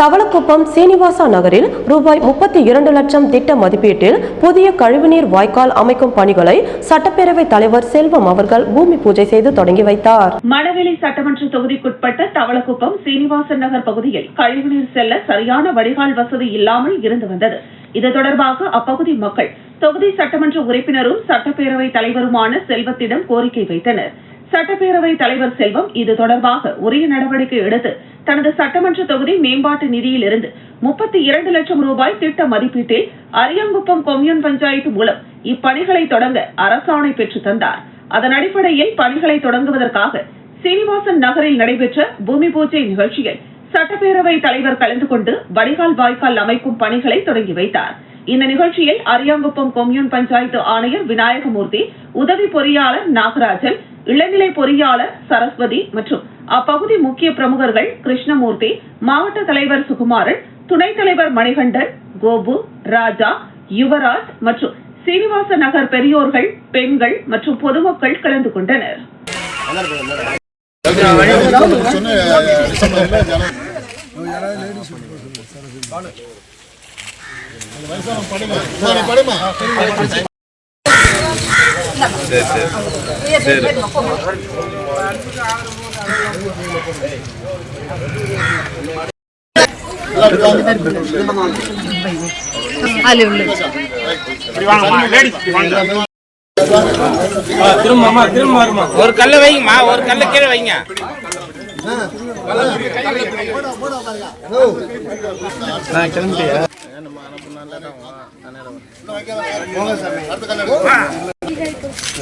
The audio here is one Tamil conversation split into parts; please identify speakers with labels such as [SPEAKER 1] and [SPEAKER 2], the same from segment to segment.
[SPEAKER 1] தவளக்குப்பம் சீனிவாசா நகரில் ரூபாய் முப்பத்தி இரண்டு லட்சம் திட்ட மதிப்பீட்டில் புதிய கழிவுநீர் வாய்க்கால் அமைக்கும் பணிகளை சட்டப்பேரவை தலைவர் செல்வம் அவர்கள் பூமி பூஜை செய்து தொடங்கி வைத்தார்.
[SPEAKER 2] மணவெளி சட்டமன்ற தொகுதிக்குட்பட்ட தவளக்குப்பம் சீனிவாசன் நகர் பகுதியில் கழிவுநீர் செல்ல சரியான வடிகால் வசதி இல்லாமல் இருந்து வந்தது. இது தொடர்பாக அப்பகுதி மக்கள் தொகுதி சட்டமன்ற உறுப்பினரும் சட்டப்பேரவை தலைவருமான செல்வத்திடம் கோரிக்கை வைத்தனர். சட்டப்பேரவை தலைவர் செல்வம் இது தொடர்பாக உரிய நடவடிக்கை எடுத்து தனது சட்டமன்ற தொகுதி மேம்பாட்டு நிதியிலிருந்து முப்பத்தி இரண்டு லட்சம் ரூபாய் திட்ட மதிப்பீட்டில் அரியாங்குப்பம் கொம்யூன் பஞ்சாயத்து மூலம் இப்பணிகளை தொடங்க அரசாணை பெற்று தந்தார். அதன் அடிப்படையில் பணிகளை தொடங்குவதற்காக சீனிவாசன் நகரில் நடைபெற்ற பூமி பூஜை நிகழ்ச்சியில் சட்டப்பேரவை தலைவர் கலந்து கொண்டு வடிகால் வாய்க்கால் அமைக்கும் பணிகளை தொடங்கி வைத்தார். இந்த நிகழ்ச்சியில் அரியாங்குப்பம் கொம்யூன் பஞ்சாயத்து ஆணையர் விநாயகமூர்த்தி உதவி பொறியாளர் நாகராஜன் இளநிலை பொறியாளர் சரஸ்வதி மற்றும் அப்பகுதி முக்கிய பிரமுகர்கள் கிருஷ்ணமூர்த்தி மாவட்ட தலைவர் சுகுமாரன் துணைத் தலைவர் மணிகண்டன் கோபு ராஜா யுவராஜ் மற்றும் சீனிவாச நகர் பெரியோர்கள் பெண்கள் மற்றும் பொதுமக்கள் கலந்து கொண்டனர்.
[SPEAKER 3] படுமா நீ படுமா
[SPEAKER 4] திரும்ப வருமா ஒரு கல்ல வைங்கம்மா ஒரு கல்ல கீழே வைங்க. நான் கிளம்பிட்டியா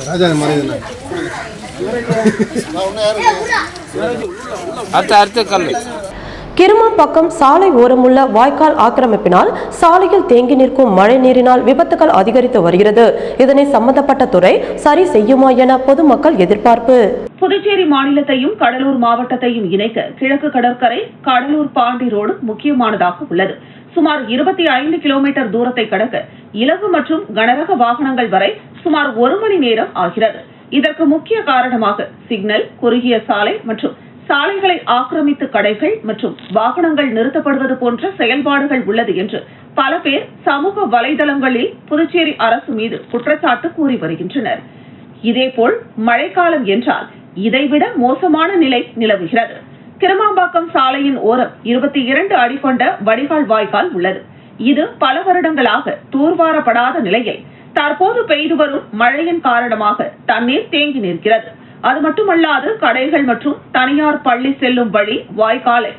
[SPEAKER 3] ராஜா
[SPEAKER 4] அடுத்த அடுத்த
[SPEAKER 1] கிருமாம்பாக்கம் சாலை ஓரமுள்ள வாய்க்கால் ஆக்கிரமிப்பினால் சாலையில் தேங்கி நிற்கும் மழை நீரினால் விபத்துகள் அதிகரித்து வருகிறது. இதனை சம்பந்தப்பட்ட துறை சரி செய்யுமா என பொதுமக்கள் எதிர்பார்ப்பு.
[SPEAKER 2] புதுச்சேரி மாநிலத்தையும் கடலூர் மாவட்டத்தையும் இணைக்க கிழக்கு கடற்கரை கடலூர் பாண்டி ரோடு முக்கியமானதாக உள்ளது. சுமார் இருபத்தி ஐந்து கிலோமீட்டர் தூரத்தை கடக்க இலகு மற்றும் கனரக வாகனங்கள் வரை சுமார் ஒரு மணி நேரம் ஆகிறது. இதற்கு முக்கிய காரணமாக சிக்னல் குறுகிய சாலை மற்றும் சாலைகளை ஆக்கிரமித்து கடைகள் மற்றும் வாகனங்கள் நிறுத்தப்படுவது போன்ற செயல்பாடுகள் உள்ளது என்று பல பேர் சமூக வலைதளங்களில் புதுச்சேரி அரசு மீது குற்றச்சாட்டு கூறி வருகின்றனர். இதேபோல் மழைக்காலம் என்றால் இதைவிட மோசமான நிலை நிலவுகிறது. கிருமாம்பாக்கம் சாலையின் ஓரம் இருபத்தி இரண்டு அடி கொண்ட வடிகால் வாய்க்கால் உள்ளது. இது பல வருடங்களாக தூர்வாரப்படாத நிலையில் தற்போது பெய்து வரும் மழையின் காரணமாக தண்ணீர் தேங்கி நிற்கிறது. அது மட்டுமல்லாது கடைகள் மற்றும் தனியார் பள்ளி செல்லும் வழி வாய்க்காலை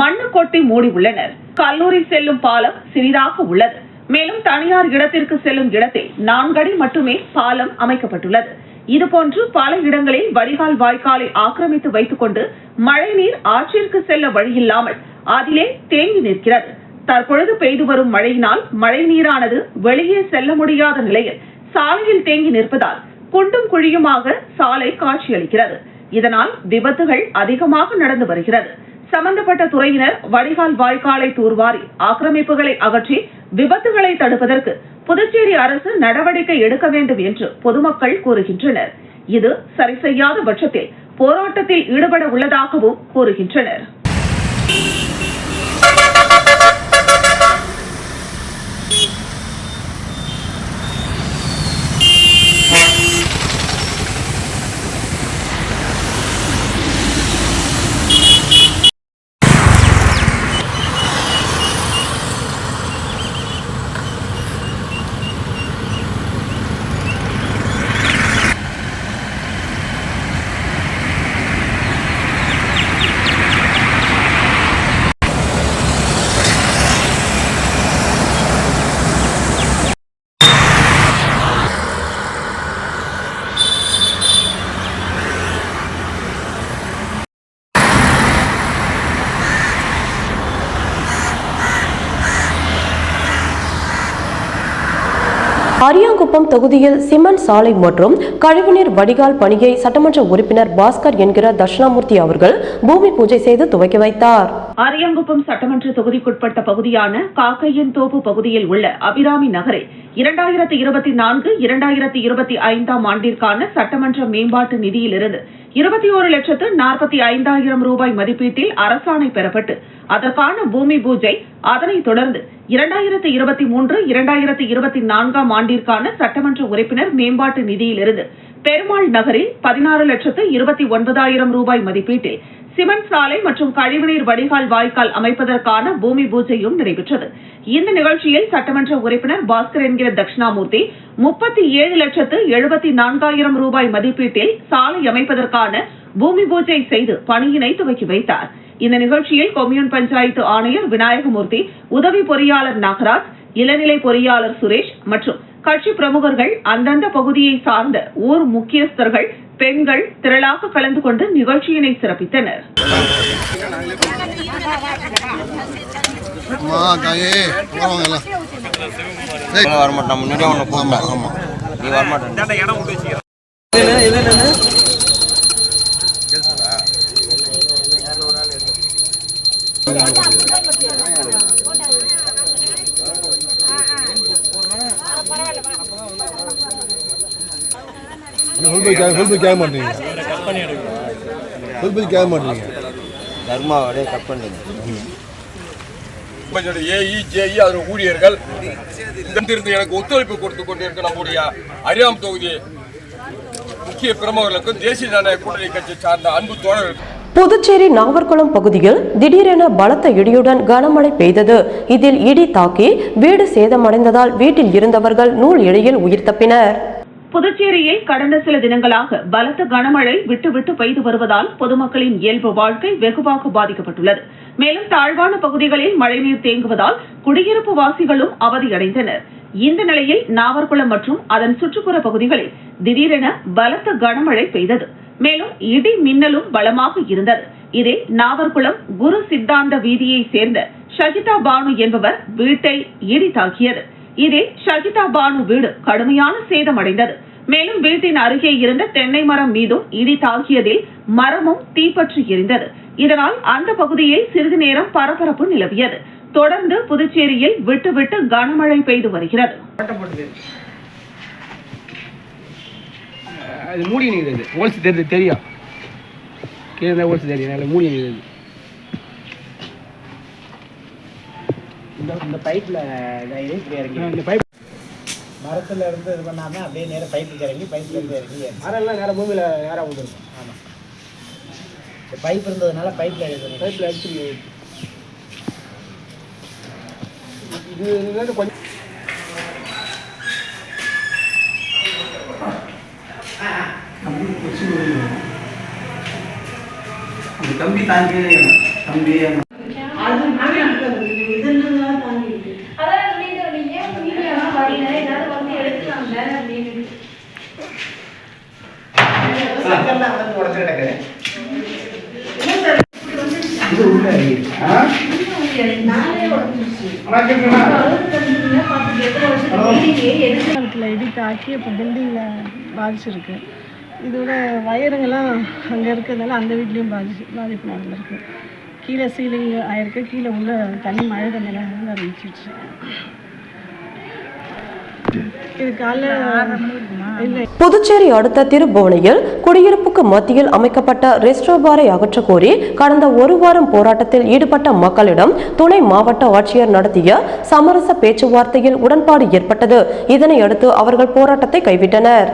[SPEAKER 2] மண்ணு கொட்டி மூடி உள்ளனர். கல்லூரி செல்லும் பாலம் சிறிதாக உள்ளது. மேலும் தனியார் இடத்திற்கு செல்லும் இடத்தில் நான்கடி மட்டுமே பாலம் அமைக்கப்பட்டுள்ளது. இதுபோன்று பல இடங்களில் வடிகால் வாய்க்காலை ஆக்கிரமித்து வைத்துக் கொண்டு மழைநீர் ஆற்றிற்கு செல்ல வழியில்லாமல் அதிலே தேங்கி நிற்கிறது. தற்பொழுது பெய்து வரும் மழையினால் மழை நீரானது வெளியே செல்ல முடியாத நிலையில் சாலையில் தேங்கி நிற்பதால் குண்டும் குழியுமாக சாலை காட்சியளிக்கிறது. இதனால் விபத்துகள் அதிகமாக நடந்து வருகிறது. சம்பந்தப்பட்ட துறையினர் வடிகால் வாய்க்காலை தூர்வாரி ஆக்கிரமிப்புகளை அகற்றி விபத்துகளை தடுப்பதற்கு புதுச்சேரி அரசு நடவடிக்கை எடுக்க வேண்டும் என்று பொதுமக்கள் கூறுகின்றனர். இது சரி செய்யாத பட்சத்தில் போராட்டத்தில் ஈடுபட உள்ளதாகவும் கூறுகின்றனர்.
[SPEAKER 1] அரியாங்குப்பம் தொகுதியில் சிமெண்ட் சாலை மற்றும் கழிவுநீர் வடிகால் பணியை சட்டமன்ற உறுப்பினர் பாஸ்கர் என்கிற தட்சிணாமூர்த்தி அவர்கள் பூமி பூஜை செய்து துவக்கி வைத்தார்.
[SPEAKER 2] அரியங்குப்பம் சட்டமன்ற தொகுதிக்குட்பட்ட பகுதியான காக்கையன் தோப்பு பகுதியில் உள்ள அபிராமி நகரில் இரண்டாயிரத்தி இருபத்தி நான்கு இரண்டாயிரத்தி இருபத்தி ஐந்தாம் ஆண்டிற்கான சட்டமன்ற மேம்பாட்டு நிதியிலிருந்து இருபத்தி ஒரு லட்சத்து நாற்பத்தி ஐந்தாயிரம் ரூபாய் மதிப்பீட்டில் அரசாணை பெறப்பட்டு அதற்கான பூமி பூஜை அதனைத் தொடர்ந்து இரண்டாயிரத்து இருபத்தி மூன்று இரண்டாயிரத்து இருபத்தி நான்காம் ஆண்டிற்கான சட்டமன்ற உறுப்பினர் மேம்பாட்டு நிதியிலிருந்து பெருமாள் நகரில் பதினாறு லட்சத்து இருபத்தி ஒன்பதாயிரம் ரூபாய் மதிப்பீட்டில் சிமெண்ட் சாலை மற்றும் கழிவுநீர் வடிகால் வாய்க்கால் அமைப்பதற்கான பூமி பூஜையும் நடைபெற்றது. இந்த நிகழ்ச்சியில் சட்டமன்ற உறுப்பினர் பாஸ்கர் என்கிற தட்சிணாமூர்த்தி முப்பத்தி ஏழு லட்சத்து எழுபத்தி நான்காயிரம் ரூபாய் மதிப்பீட்டில் சாலை அமைப்பதற்கான பூமி பூஜை செய்து பணியினை துவக்கி வைத்தார். இந்த நிகழ்ச்சியில் கொம்யூன் பஞ்சாயத்து ஆணையர் விநாயகமூர்த்தி உதவி பொறியாளர் நாகராஜ் இளநிலை பொறியாளர் சுரேஷ் மற்றும் கட்சி பிரமுகர்கள் அந்தந்த பகுதியை சார்ந்த ஊர் முக்கியஸ்தர்கள் பெண்கள் திரளாக கலந்து கொண்டு நிகழ்ச்சியினை சிறப்பித்தனர்.
[SPEAKER 5] வரமாட்டேன் முன்னாடியே ஒன்று போகலாம் நீ வரமாட்டேன்
[SPEAKER 3] ஃபுல் பை கேட்க ஃபுல் பை கேட்க மாட்டீங்க ஃபுல் பை கேட்க மாட்டீங்க
[SPEAKER 5] தர்மா அப்படியே கட் பண்ணுங்க
[SPEAKER 6] கொஞ்சம் ஏஇ ஜேஇ அதன் ஊழியர்கள் இருந்து எனக்கு ஒத்துழைப்பு கொடுத்து கொண்டிருக்க நம்முடைய அரியாம் தொகுதி முக்கிய பிரமுகர்களுக்கும் தேசிய ஜனநாயக கூட்டணி கட்சி சார்ந்த அன்பு தோழர்கள்
[SPEAKER 1] புதுச்சேரி நாவர்குளம் பகுதியில் திடீரென பலத்த இடியுடன் கனமழை பெய்தது. இதில் இடி தாக்கி வீடு சேதமடைந்ததால் வீட்டில் இருந்தவர்கள் நூல் இழையில் உயிர் தப்பினர்.
[SPEAKER 2] புதுச்சேரியில் கடந்த சில தினங்களாக பலத்த கனமழை விட்டு விட்டு பெய்து வருவதால் பொதுமக்களின் இயல்பு வாழ்க்கை வெகுவாக பாதிக்கப்பட்டுள்ளது. மேலும் தாழ்வான பகுதிகளில் மழைநீர் தேங்குவதால் குடியிருப்பு வாசிகளும் அவதியடைந்தனர். இந்த நிலையில் நாவர்குளம் மற்றும் அதன் சுற்றுப்புற பகுதிகளில் திடீரென பலத்த கனமழை பெய்தது. மேலும் இடி மின்னலும் பலமாக இருந்தது. இதில் நாவர்குளம் குரு சித்தாந்த வீதியை சேர்ந்த ஷகிதா பானு என்பவர் வீட்டை இடி தாக்கியது. இதில் ஷகிதா பானு வீடு கடுமையான சேதமடைந்தது. மேலும் வீட்டின் அருகே இருந்த தென்னை மரம் மீதும் இடி தாக்கியதில் மரமும் தீப்பற்றி எரிந்தது. இதனால் அந்த பகுதியில் சிறிது நேரம் பரபரப்பு நிலவியது. தொடர்ந்து புதுச்சேரியில் விட்டு விட்டு கனமழை பெய்து வருகிறது.
[SPEAKER 7] அது மூடி நிற்கிறது தெரியுது தெரியும். கீழே தெரியும் மூடி நிற்கிறது
[SPEAKER 8] இந்த இந்த பைப்பில் இதாகி இப்படி இறங்கி
[SPEAKER 7] இந்த பைப்
[SPEAKER 8] மரத்துல இருந்து இது பண்ணாமல் அப்படியே நேராக பைப்புக்கு இறங்கி பைப்பில் இருந்து இறங்கி.
[SPEAKER 7] மரம்லாம் நேராக பூமியில் நேராக வந்துருக்கும்
[SPEAKER 8] ஆமாம் இந்த பைப் இருந்ததுனால பைப்பில் எழுதுறேன்
[SPEAKER 7] பைப்பில் அடிச்சு இது கொஞ்சம்
[SPEAKER 9] அதான்
[SPEAKER 10] இடி தாக்கி இப்போ பில்டிங்கில் பாதிச்சிருக்கு. இதோட வயருங்கெல்லாம் அங்கே இருக்கிறதால அந்த வீட்லேயும் பாதிச்சு பாதிப்பு நடந்திருக்கு கீழே சீலிங் ஆயிருக்கு. கீழே உள்ள தண்ணி மழை வந்து அறிவிச்சிச்சு இது காலைல
[SPEAKER 1] புதுச்சேரி அடுத்த திருபுவனையில் குடியிருப்புக்கு மத்தியில் அமைக்கப்பட்ட ரெஸ்டோ பாரை அகற்றக் கோரி கடந்த ஒரு வாரம் போராட்டத்தில் ஈடுபட்ட மக்களிடம் துணை மாவட்ட ஆட்சியர் நடத்திய சமரச பேச்சுவார்த்தையில் உடன்பாடு ஏற்பட்டது. இதனையடுத்து அவர்கள் போராட்டத்தை கைவிட்டனர்.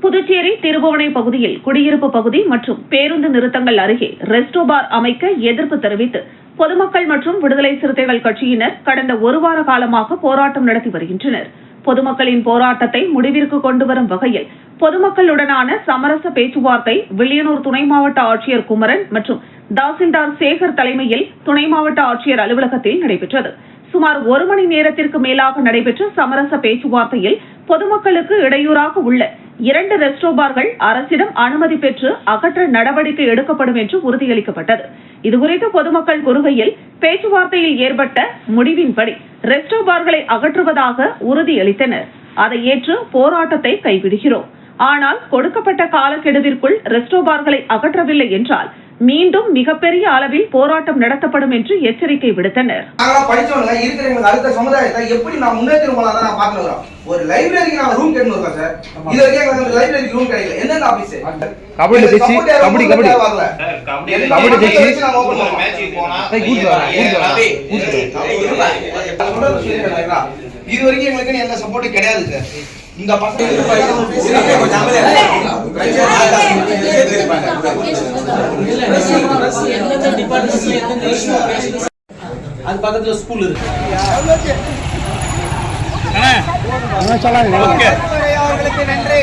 [SPEAKER 2] புதுச்சேரி திருபுவனை பகுதியில் குடியிருப்பு பகுதி மற்றும் பேருந்து நிறுத்தங்கள் அருகே ரெஸ்டோ பார் அமைக்க எதிர்ப்பு தெரிவித்து பொதுமக்கள் மற்றும் விடுதலை சிறுத்தைகள் கட்சியினர் கடந்த ஒரு வார காலமாக போராட்டம் நடத்தி வருகின்றனர். பொதுமக்களின் போராட்டத்தை முடிவிற்கு கொண்டு வரும் வகையில் பொதுமக்களுடனான சமரச பேச்சுவார்த்தை வில்லியனூர் துணை மாவட்ட ஆட்சியர் குமரன் மற்றும் தாசில்தார் சேகர் தலைமையில் துணை மாவட்ட ஆட்சியர் அலுவலகத்தில் நடைபெற்றது. சுமார் ஒரு மணி நேரத்திற்கு மேலாக நடைபெற்ற சமரச பேச்சுவார்த்தையில் பொதுமக்களுக்கு இடையூறாக உள்ள இரண்டு ரெஸ்டோ பார்கள் அரசிடம் அனுமதி பெற்று அகற்ற நடவடிக்கை எடுக்கப்படும் என்று உறுதியளிக்கப்பட்டது. இதுகுறித்து பொதுமக்கள் கூறுகையில் பேச்சுவார்த்தையில் ஏற்பட்ட முடிவின்படி ரெஸ்டோ பார்களை அகற்றுவதாக உறுதியளித்தனர். அதை ஏற்று போராட்டத்தை கைவிடுகிறோம். ஆனால் கொடுக்கப்பட்ட காலக்கெடுவிற்குள் ரெஸ்டோ பார்களை அகற்றவில்லை என்றால் மீண்டும் மிகப்பெரிய அளவில் போராட்டம் நடத்தப்படும் என்று எச்சரிக்கை விடுத்தனர்.
[SPEAKER 11] படிச்சவங்க இருக்கிறவங்களுக்கு அடுத்த சமுதாயத்தை எப்படி நான் முன்னேற்றி போலாம் நான் வரோம் ஒரு லைப்ரரிக்கு நான் ரூம் கேட்டு சார்? இது வரைக்கும் எங்களுக்கு லைப்ரரிக்கு ரூம் கிடைக்கல. எந்தெந்த ஆபீஸ்
[SPEAKER 7] கபடி பேசி கபடி கபடி. கபடி பேசி.
[SPEAKER 11] இது வரைக்கும் எங்களுக்கு எந்த சப்போர்ட்டும் கிடையாது சார். இந்த
[SPEAKER 8] அது பக்கத்துல ஸ்கூல் இருக்கு. அவர்களுக்கு நன்றி.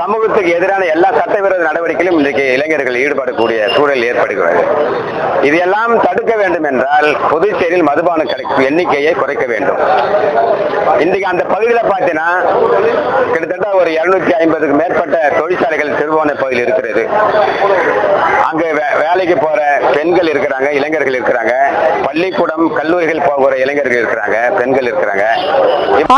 [SPEAKER 5] சமூகத்துக்கு எதிரான எல்லா சட்டவிரோத நடவடிக்கையிலும் இன்றைக்கு இளைஞர்கள் ஈடுபடக்கூடிய சூழல் ஏற்படுகிறது. இதையெல்லாம் தடுக்க வேண்டும் என்றால் புதுச்சேரியில் மதுபான கிடைக்கும் எண்ணிக்கையை குறைக்க வேண்டும். இன்றைக்கு அந்த பகுதியில் பார்த்தீங்கன்னா கிட்டத்தட்ட ஒரு இருநூத்தி ஐம்பதுக்கு மேற்பட்ட தொழிற்சாலைகள் திருவோண பகுதியில் இருக்கிறது. அங்கு வேலைக்கு போற பெண்கள் இருக்கிறாங்க இளைஞர்கள் இருக்கிறாங்க. பள்ளிக்கூடம் கல்லூரிகள் போகிற இளைஞர்கள் இருக்கிறாங்க பெண்கள் இருக்கிறாங்க.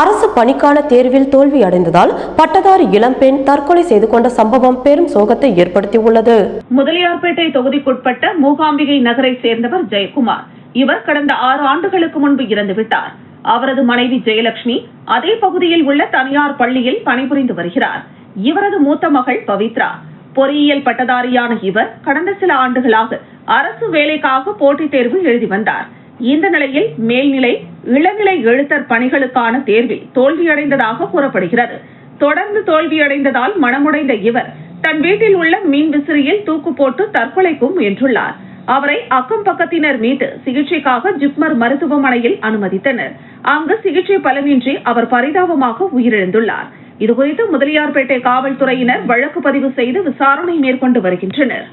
[SPEAKER 1] அரசு பணிக்கான தேர்வில் தோல்வி அடைந்ததால் பட்டதாரி இளம்பெண் தற்கொலை செய்து கொண்ட சம்பவம் பெரும் சோகத்தை ஏற்படுத்தியுள்ளது.
[SPEAKER 2] முதலியார்பேட்டை தொகுதிக்குட்பட்ட மூகாம்பிகை நகரை சேர்ந்தவர் ஜெயக்குமார். இவர் கடந்த ஆறு ஆண்டுகளுக்கு முன்பு இறந்துவிட்டார். அவரது மனைவி ஜெயலட்சுமி அதே பகுதியில் உள்ள தனியார் பள்ளியில் பணிபுரிந்து வருகிறார். இவரது மூத்த மகள் பவித்ரா. பொறியியல் பட்டதாரியான இவர் கடந்த சில ஆண்டுகளாக அரசு வேலைக்காக போட்டித் தேர்வு எழுதி வந்தார். இந்த நிலையில் மேல்நிலை இளநிலை எழுத்தர் பணிகளுக்கான தேர்வில் தோல்வியடைந்ததாக கூறப்படுகிறது. தொடர்ந்து தோல்வியடைந்ததால் மனமுடைந்த இவர் தன் வீட்டில் உள்ள மின் விசிறியில் தூக்கு போட்டு தற்கொலைக்கும் முயன்றுள்ளார். அவரை அக்கம் பக்கத்தினர் மீட்டு சிகிச்சைக்காக ஜிப்மர் மருத்துவமனையில் அனுமதித்தனர். அங்கு சிகிச்சை பலனின்றி அவர் பரிதாபமாக உயிரிழந்துள்ளார். இதுகுறித்து முதலியார்பேட்டை காவல்துறையினர் வழக்கு பதிவு செய்து விசாரணை மேற்கொண்டு வருகின்றனர்.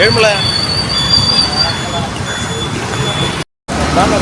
[SPEAKER 5] ஏழுமலை அதான்.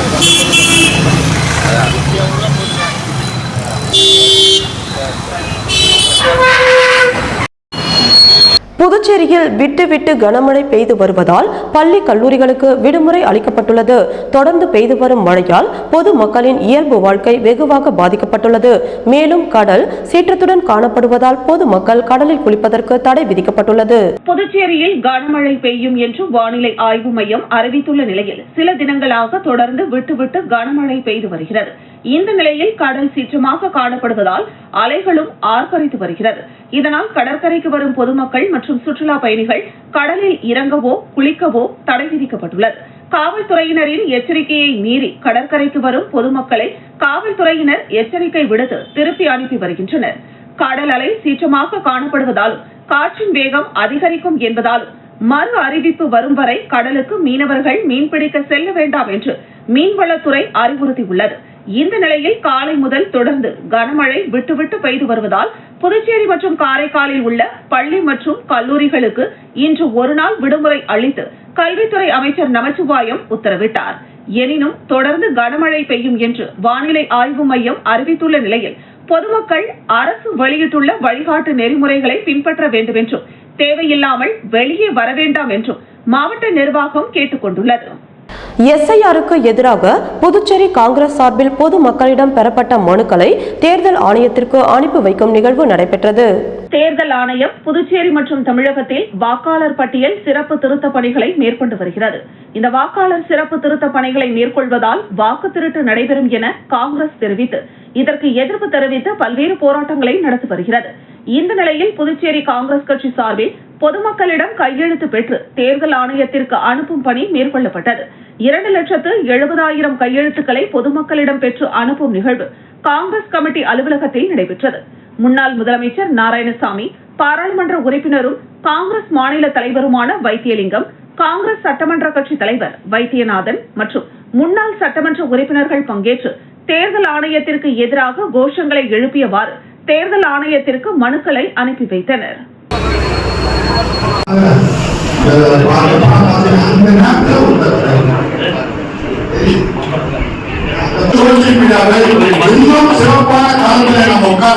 [SPEAKER 1] புதுச்சேரியில் விட்டு விட்டு கனமழை பெய்து வருவதால் பள்ளி கல்லூரிகளுக்கு விடுமுறை அளிக்கப்பட்டுள்ளது. தொடர்ந்து பெய்து வரும் மழையால் பொதுமக்களின் இயல்பு வாழ்க்கை வெகுவாக பாதிக்கப்பட்டுள்ளது. மேலும் கடல் சீற்றத்துடன் காணப்படுவதால் பொதுமக்கள் கடலில் குளிப்பதற்கு தடை விதிக்கப்பட்டுள்ளது.
[SPEAKER 2] புதுச்சேரியில் கனமழை பெய்யும் என்று வானிலை ஆய்வு மையம் அறிவித்துள்ள நிலையில் சில தினங்களாக தொடர்ந்து விட்டுவிட்டு கனமழை பெய்து வருகிறது. இந்த நிலையில் கடல் சீற்றமாக காணப்படுவதால் அலைகளும் ஆர்ப்பரித்து வருகிறது. இதனால் கடற்கரைக்கு வரும் பொதுமக்கள் மற்றும் சுற்றுலா பயணிகள் கடலில் இறங்கவோ குளிக்கவோ தடை விதிக்கப்பட்டுள்ளது. காவல்துறையினரின் எச்சரிக்கையை மீறி கடற்கரைக்கு வரும் பொதுமக்களை காவல்துறையினர் எச்சரிக்கை விடுத்து திருப்பி அனுப்பி வருகின்றனர். கடல் அலை சீற்றமாக காணப்படுவதாலும் காற்றின் வேகம் அதிகரிக்கும் என்பதாலும் மறு அறிவிப்பு வரும் வரை கடலுக்கு மீனவர்கள் மீன்பிடிக்க செல்ல வேண்டாம் என்று மீன்வளத்துறை அறிவுறுத்தியுள்ளது. இந்த நிலையில் காலை முதல் தொடர்ந்து கனமழை விட்டுவிட்டு பெய்து வருவதால் புதுச்சேரி மற்றும் காரைக்காலில் உள்ள பள்ளி மற்றும் கல்லூரிகளுக்கு இன்று ஒருநாள் விடுமுறை அளித்து கல்வித்துறை அமைச்சர் நமச்சிவாயம் உத்தரவிட்டார். எனினும் தொடர்ந்து கனமழை பெய்யும் என்று வானிலை ஆய்வு மையம் அறிவித்துள்ள நிலையில் பொதுமக்கள் அரசு வெளியிட்டுள்ள வழிகாட்டு நெறிமுறைகளை பின்பற்ற வேண்டும் என்றும் தேவையில்லாமல் வெளியே வர வேண்டாம் என்றும் மாவட்ட நிர்வாகம் கேட்டுக் கொண்டுள்ளது
[SPEAKER 1] எஸ்ஐஆருக்கு எதிராக புதுச்சேரி காங்கிரஸ் சார்பில் பொதுமக்களிடம் பெறப்பட்ட மனுக்களை தேர்தல் ஆணையத்திற்கு அனுப்பி வைக்கும் நிகழ்வு நடைபெற்றது.
[SPEAKER 2] தேர்தல் ஆணையம் புதுச்சேரி மற்றும் தமிழகத்தில் வாக்காளர் பட்டியல் சிறப்பு திருத்த பணிகளை மேற்கொண்டு வருகிறது. இந்த வாக்காளர் சிறப்பு திருத்த பணிகளை மேற்கொள்வதால் வாக்கு திருட்டு நடைபெறும் என காங்கிரஸ் தெரிவித்து இதற்கு எதிர்ப்பு தெரிவித்து பல்வேறு போராட்டங்களை நடத்தி வருகிறது. இந்த நிலையில் புதுச்சேரி காங்கிரஸ் கட்சி சார்பில் பொதுமக்களிடம் கையெழுத்து பெற்று தேர்தல் ஆணையத்திற்கு அனுப்பும் பணி மேற்கொள்ளப்பட்டது. இரண்டு லட்சத்து எழுபதாயிரம் கையெழுத்துக்களை பொதுமக்களிடம் பெற்று அனுப்பும் நிகழ்வு காங்கிரஸ் கமிட்டி அலுவலகத்தில் நடைபெற்றது. முன்னாள் முதலமைச்சர் நாராயணசாமி பாராளுமன்ற உறுப்பினரும் காங்கிரஸ் மாநில தலைவருமான வைத்தியலிங்கம் காங்கிரஸ் சட்டமன்ற கட்சி தலைவர் வைத்தியநாதன் மற்றும் முன்னாள் சட்டமன்ற உறுப்பினர்கள் பங்கேற்று தேர்தல் ஆணையத்திற்கு எதிராக கோஷங்களை எழுப்பியவாறு தேர்தல் ஆணையத்திற்கு மனுக்களை அனுப்பி வைத்தனர்.
[SPEAKER 3] சிறப்பான காலத்தில் நம்ம உட்கார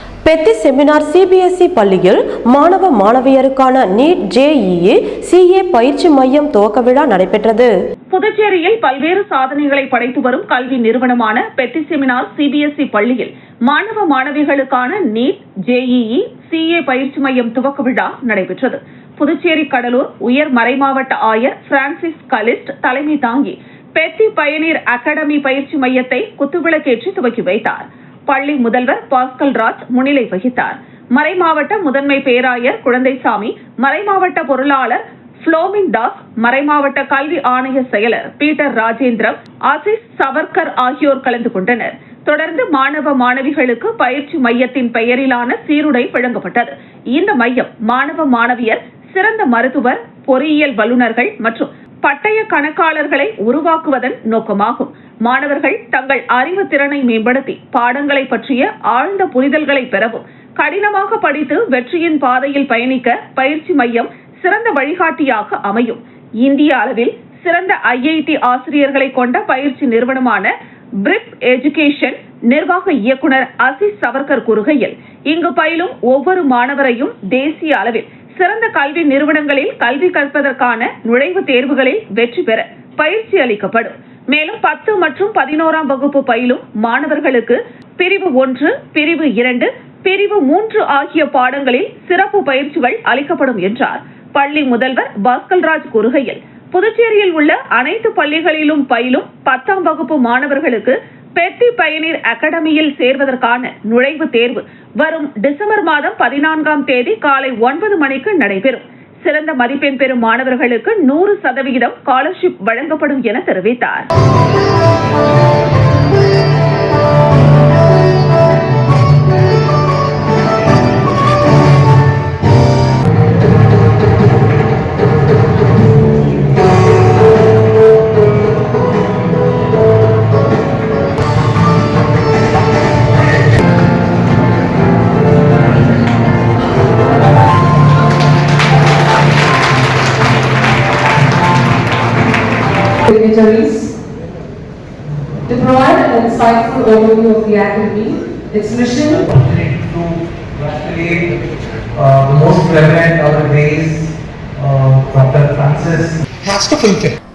[SPEAKER 1] பெத்தி செமினார் சிபிஎஸ்இ பள்ளியில் மாணவ மாணவியருக்கான நீட் ஜேஇஇ சிஏ பயிற்சி மையம் துவக்க விழா நடைபெற்றது.
[SPEAKER 2] புதுச்சேரியில் பல்வேறு சாதனைகளை படைத்து வரும் கல்வி நிறுவனமான பெத்தி செமினார் சிபிஎஸ்இ பள்ளியில் மாணவ மாணவிகளுக்கான நீட் ஜேஇஇ சிஏ பயிற்சி மையம் துவக்க விழா நடைபெற்றது. புதுச்சேரி கடலூர் உயர் மறைமாவட்ட ஆயர் பிரான்சிஸ் கலிஸ்ட் தலைமை தாங்கி பெத்தி பயனீர் அகாடமி பயிற்சி மையத்தை குத்துவிளக்கேற்றி துவக்கி வைத்தார். பள்ளி முதல்வர் பாஸ்கல் ராஜ் முன்னிலை வகித்தார். மறைமாவட்ட முதன்மை பேராயர் குழந்தைசாமி மறைமாவட்ட பொருளாளர் புளோமின் தாஸ் மறைமாவட்ட கல்வி ஆணைய செயலர் பீட்டர் ராஜேந்திரம் ஆசிஸ் சவர்கர் ஆகியோர் கலந்து கொண்டனர். தொடர்ந்து மாணவ மாணவிகளுக்கு பயிற்சி மையத்தின் பெயரிலான சீருடை வழங்கப்பட்டது. இந்த மையம் மாணவ மாணவியர் சிறந்த மருத்துவர் பொறியியல் வல்லுநர்கள் மற்றும் பட்டய கணக்காளர்களை உருவாக்குவதன் நோக்கமாகும். மாணவர்கள் தங்கள் அறிவு திறனை மேம்படுத்தி பாடங்களை பற்றிய ஆழ்ந்த புரிதல்களை பெறவும் கடினமாக படித்து வெற்றியின் பாதையில் பயணிக்க பயிற்சி மையம் சிறந்த வழிகாட்டியாக அமையும். இந்திய அளவில் சிறந்த ஐஐடி ஆசிரியர்களை கொண்ட பயிற்சி நிறுவனமான பிரிப் எஜுகேஷன் நிர்வாக இயக்குனர் அசிஸ் சவர்கர் கூறுகையில் இங்கு பயிலும் ஒவ்வொரு மாணவரையும் தேசிய அளவில் சிறந்த கல்வி நிறுவனங்களில் கல்வி கற்பதற்கான நுழைவுத் தேர்வுகளில் வெற்றி பெற பயிற்சி அளிக்கப்படும். மேலும் பத்து மற்றும் பதினோராம் வகுப்பு பயிலும் மாணவர்களுக்கு பிரிவு ஒன்று பிரிவு இரண்டு பிரிவு மூன்று ஆகிய பாடங்களில் சிறப்பு பயிற்சிகள் அளிக்கப்படும் என்றார். பள்ளி முதல்வர் பாஸ்கல்ராஜ் கூறுகையில் புதுச்சேரியில் உள்ள அனைத்து பள்ளிகளிலும் பயிலும் பத்தாம் வகுப்பு மாணவர்களுக்கு பெத்தி பயனீர் அகாடமியில் சேர்வதற்கான நுழைவுத் தேர்வு வரும் டிசம்பர் மாதம் பதினான்காம் தேதி காலை ஒன்பது மணிக்கு நடைபெறும். சிறந்த மதிப்பெண் பெறும் மாணவர்களுக்கு நூறு சதவிகிதம் ஸ்காலர்ஷிப் வழங்கப்படும் என தெரிவித்தார்.
[SPEAKER 12] Dignitaries to provide an insightful overview of the academy, its mission,
[SPEAKER 13] to congratulate uh, the most reverend of the days, uh, Dr. Francis.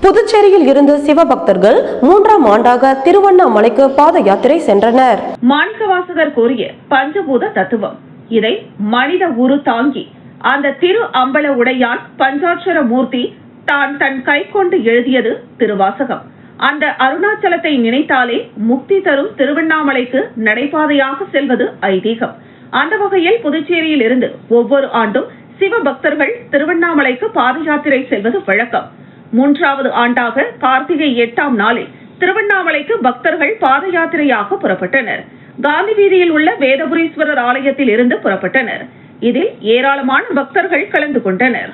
[SPEAKER 1] புதுச்சேரியில் இருந்து சிவபக்தர்கள் மூன்றாம் ஆண்டாக திருவண்ணாமலைக்கு பாத யாத்திரை சென்றனர்
[SPEAKER 2] மாணிக்கவாசகர் கூறிய பஞ்சபூத தத்துவம் இதை மனித உரு தாங்கி அந்த திரு அம்பல உடையான் பஞ்சாட்சர மூர்த்தி தான் தன் கை கொண்டு எழுதியது திருவாசகம். அந்த அருணாச்சலத்தை நினைத்தாலே முக்தி தரும் திருவண்ணாமலைக்கு நடைபாதையாக செல்வது ஐதீகம். அந்த வகையில் புதுச்சேரியில் இருந்து ஒவ்வொரு ஆண்டும் சிவபக்தர்கள் திருவண்ணாமலைக்கு பாத யாத்திரை செல்வது வழக்கம். மூன்றாவது ஆண்டாக கார்த்திகை எட்டாம் நாளில் திருவண்ணாமலைக்கு பக்தர்கள் பாத யாத்திரையாக புறப்பட்டனர். காந்தி வீதியில் உள்ள வேதபுரீஸ்வரர் ஆலயத்தில் இருந்து புறப்பட்டனர். இதில் ஏராளமான பக்தர்கள் கலந்து கொண்டனர்.